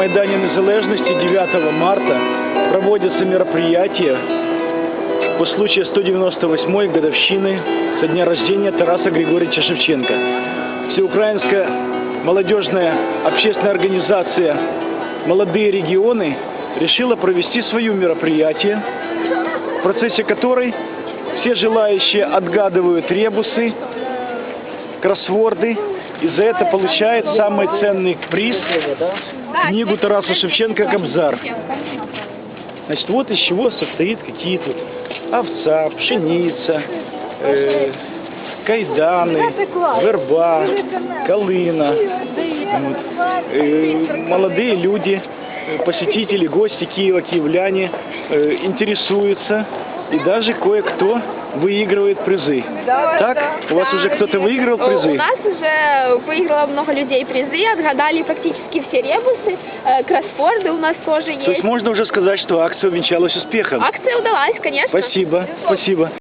Майдане Незалежности 9 марта проводятся мероприятия по случаю 198-й годовщины со дня рождения Тараса Григорьевича Шевченко. Всеукраинская молодежная общественная организация «Молодые регионы» решила провести свое мероприятие, в процессе которой все желающие отгадывают ребусы, кроссворды, и за это получает самый ценный приз – книгу Тараса Шевченко «Кобзар». Значит, вот из чего состоит какие тут овца, пшеница, э, кайданы, верба, колына. Вот. Э, молодые люди, э, посетители, гости Киева, киевляне э, интересуются и даже кое-кто выигрывает призы. Так? У вас уже кто-то выиграл Э, У призы? нас уже выиграло много людей призы, отгадали практически все ребусы, э, кроссворды у нас тоже То есть есть. можно уже сказать, что акция увенчалась успехом. Акция удалась, конечно. Спасибо, спасибо.